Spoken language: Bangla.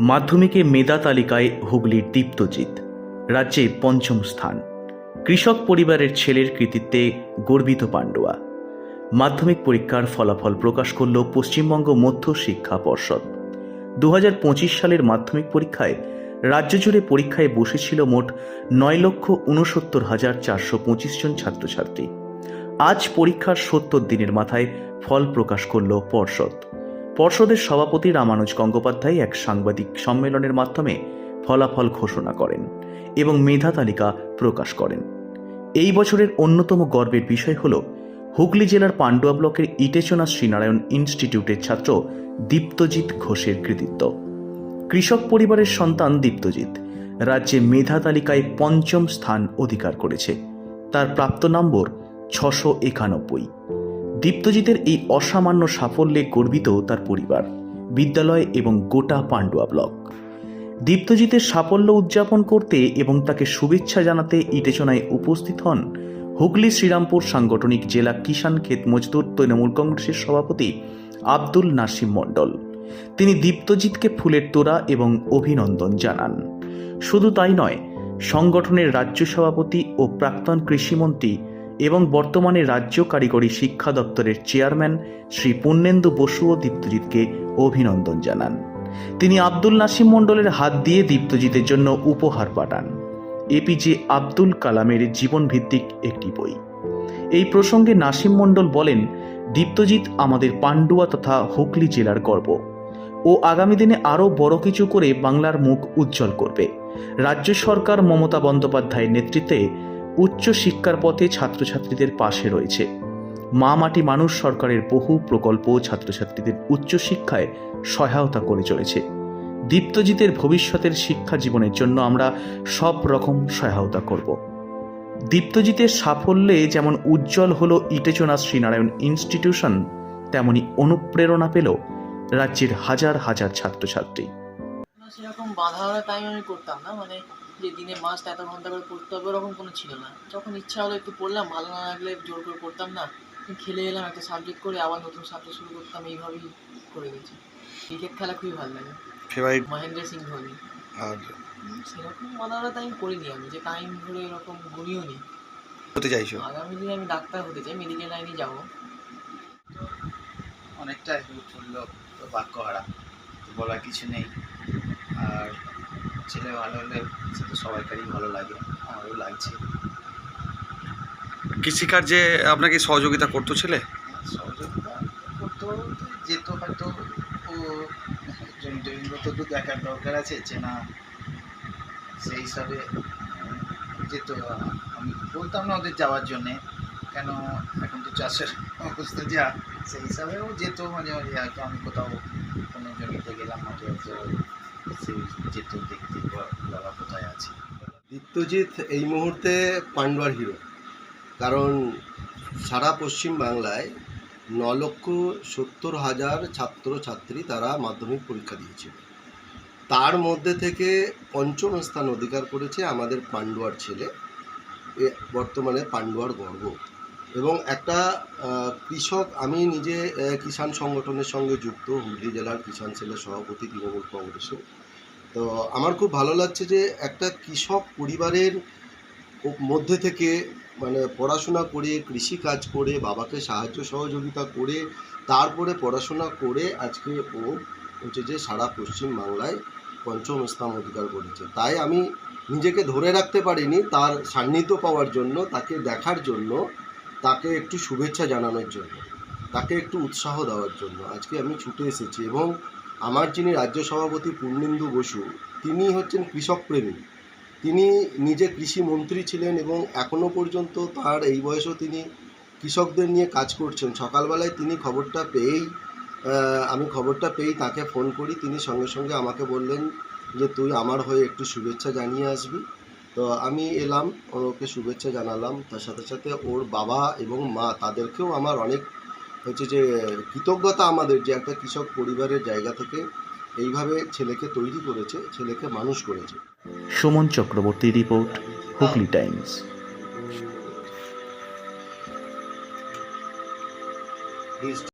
মাধ্যমিকে মেধা তালিকায় হুগলির দীপ্তজিৎ, রাজ্যে পঞ্চম স্থান। কৃষক পরিবারের ছেলের কৃতিত্বে গর্বিত পাণ্ডুয়া। মাধ্যমিক পরীক্ষার ফলাফল প্রকাশ করল পশ্চিমবঙ্গ মধ্য শিক্ষা পর্ষদ। দু হাজার পঁচিশ সালের মাধ্যমিক পরীক্ষায় রাজ্য জুড়ে পরীক্ষায় বসেছিল মোট নয় লক্ষ উনসত্তর হাজার চারশো পঁচিশ জন ছাত্রছাত্রী। আজ পরীক্ষার সত্তর দিনের মাথায় ফল প্রকাশ করল পর্ষদ। পর্ষদের সভাপতি রামানুজ গঙ্গোপাধ্যায় এক সাংবাদিক সম্মেলনের মাধ্যমে ফলাফল ঘোষণা করেন এবং মেধা তালিকা প্রকাশ করেন। এই বছরের অন্যতম গর্বের বিষয় হল, হুগলি জেলার পাণ্ডুয়া ব্লকের ইটেচনা শ্রীনারায়ণ ইনস্টিটিউটের ছাত্র দীপ্তজিৎ ঘোষের কৃতিত্ব। কৃষক পরিবারের সন্তান দীপ্তজিৎ রাজ্যে মেধা তালিকায় পঞ্চম স্থান অধিকার করেছে। তার প্রাপ্ত নম্বর ছশো একানব্বই। দীপ্তজিতের এই অসামান্য সাফল্যে গর্বিত তার পরিবার, বিদ্যালয় এবং গোটা পান্ডুয়া ব্লক। দীপ্তজিতের সাফল্য উদযাপন করতে এবং তাকে শুভেচ্ছা জানাতে ইটেচনায় উপস্থিত হন হুগলি শ্রীরামপুর সাংগঠনিক জেলা কিষাণ ক্ষেত মজদুর তৃণমূল কংগ্রেসের সভাপতি আব্দুল নাসিম মণ্ডল। তিনি দীপ্তজিৎকে ফুলের তোড়া এবং অভিনন্দন জানান। শুধু তাই নয়, সংগঠনের রাজ্য সভাপতি ও প্রাক্তন কৃষিমন্ত্রী এবং বর্তমানে রাজ্য কারিগরি শিক্ষা দপ্তরের চেয়ারম্যান শ্রী পুণ্যেন্দু ও দীপ্তজিৎকে অভিনন্দন জানান। তিনি আব্দুল নাসিম মণ্ডলের হাত দিয়ে দীপ্তজিতের জন্য উপহার পাঠান। এপিজে আব্দুল কালামের জীবনভিত্তিক একটি বই। এই প্রসঙ্গে নাসিম মণ্ডল বলেন, দীপ্তজিৎ আমাদের পান্ডুয়া তথা হুগলি জেলার গর্ব। ও আগামী দিনে আরও বড় কিছু করে বাংলার মুখ উজ্জ্বল করবে। রাজ্য সরকার মমতা বন্দ্যোপাধ্যায়ের নেতৃত্বে উচ্চ শিক্ষার পথে ছাত্রছাত্রীদের পাশে রয়েছে। মা মাটি মানুষ সরকারের বহু প্রকল্প ছাত্রছাত্রীদের উচ্চশিক্ষায় সহায়তা করে চলেছে। দীপ্তজিতের ভবিষ্যতের শিক্ষা জীবনের জন্য আমরা সব রকম সহায়তা করব। দীপ্তজিতের সাফল্যে যেমন উজ্জ্বল হলো ইটেচনা শ্রীনারায়ণ ইনস্টিটিউশন, তেমনি অনুপ্রেরণা পেল রাজ্যের হাজার হাজার ছাত্রছাত্রী। সেরকম বাধা টাইম আমি করতাম না মানে যে দিনে মাস্ট এত ঘণ্টা করে পড়তে হবে ওরকম কোনো ছিল না। যখন ইচ্ছা হলো একটু পড়লাম ভালো না লাগলে জোর করে পড়তাম না। খেলে এলাম একটা সাবজেক্ট করে আবার নতুন সাবজেক্ট শুরু করতাম এইভাবেই করে গেছি। ক্রিকেট খেলা খুবই ভালো লাগে। ফেভারিট মহেন্দ্র সিং ধোনি। আর? সেরকম ধরা টাইম করিনি আমি যে টাইম ধরে এরকম গুনিও নি। হতে চাইছো? আগামী দিনে আমি ডাক্তার হতে চাই মেডিকেল লাইনে যাব। অনেকটা উৎফুল্ল তো বাক্য হারা তো বলার কিছু নেই। ছেলে ভালো হলে সে তো সবাইকারই ভালো লাগে আমারও লাগছে। কৃষিকার্যে আপনাকে সহযোগিতা করতো ছেলে? সহযোগিতা করতো যেত হয়তো ও জমি জমিগুলো তো দেখার দরকার আছে চেনা সেই হিসাবে যেত। আমি বলতাম না ওদের যাওয়ার জন্যে কেন এখন তো চাষের অবস্থা যা সেই হিসাবে ও যেত মাঝে মাঝে হয়তো আমি কোথাও কোনো জমিতে গেলাম মাঠে হয়তো দীপ্তজিৎ এই মুহূর্তে পান্ডুয়ার হিরো কারণ সারা পশ্চিম বাংলায় ন লক্ষ সত্তর হাজার ছাত্রছাত্রী তারা মাধ্যমিক পরীক্ষা দিয়েছিল। তার মধ্যে থেকে পঞ্চম স্থান অধিকার করেছে আমাদের পান্ডুয়ার ছেলে বর্তমানে পান্ডুয়ার গর্ব। এবং একটা কৃষক, আমি নিজে কিষাণ সংগঠনের সঙ্গে যুক্ত, হুগলি জেলার কিষাণ সেলের সভাপতি, তৃণমূল কংগ্রেসের তো আমার খুব ভালো লাগছে যে একটা কৃষক পরিবারের মধ্যে থেকে মানে পড়াশোনা করে, কৃষি কাজ করে, বাবাকে সাহায্য সহযোগিতা করে, তারপরে পড়াশোনা করে আজকে ও হচ্ছে যে সারা পশ্চিম বাংলায় পঞ্চম স্থান অধিকার করেছে। তাই আমি নিজেকে ধরে রাখতে পারিনি, তার সান্নিধ্য পাওয়ার জন্য, তাকে দেখার জন্য তাকে একটু শুভেচ্ছা জানানোর জন্য, তাকে একটু উৎসাহ দেওয়ার জন্য আজকে আমি ছুটে এসেছি এবং আমার যিনি রাজ্য সভাপতি পূর্ণেন্দু বসু, তিনি হচ্ছেন কৃষক প্রেমী। তিনি নিজে কৃষি মন্ত্রী ছিলেন এবং এখনও পর্যন্ত তার এই বয়সেও তিনি কৃষকদের নিয়ে কাজ করছেন। সকালবেলায় তিনি খবরটা পেয়েই আমি খবরটা পেয়েই তাকে ফোন করি। তিনি সঙ্গে সঙ্গে আমাকে বললেন যে, তুই আমার হয়ে একটু শুভেচ্ছা জানিয়ে আসবি। তো আমি এলাম ওকে শুভেচ্ছা জানালাম। তার সাথে সাথে ওর বাবা এবং মা তাদেরকেও আমার অনেক হচ্ছে যে কৃতজ্ঞতা আমাদের যে একটা কৃষক পরিবারের জায়গা থেকে এইভাবে ছেলেকে তৈরি করেছে ছেলেকে মানুষ করেছে। Suman Chakraborty report Hooghly times.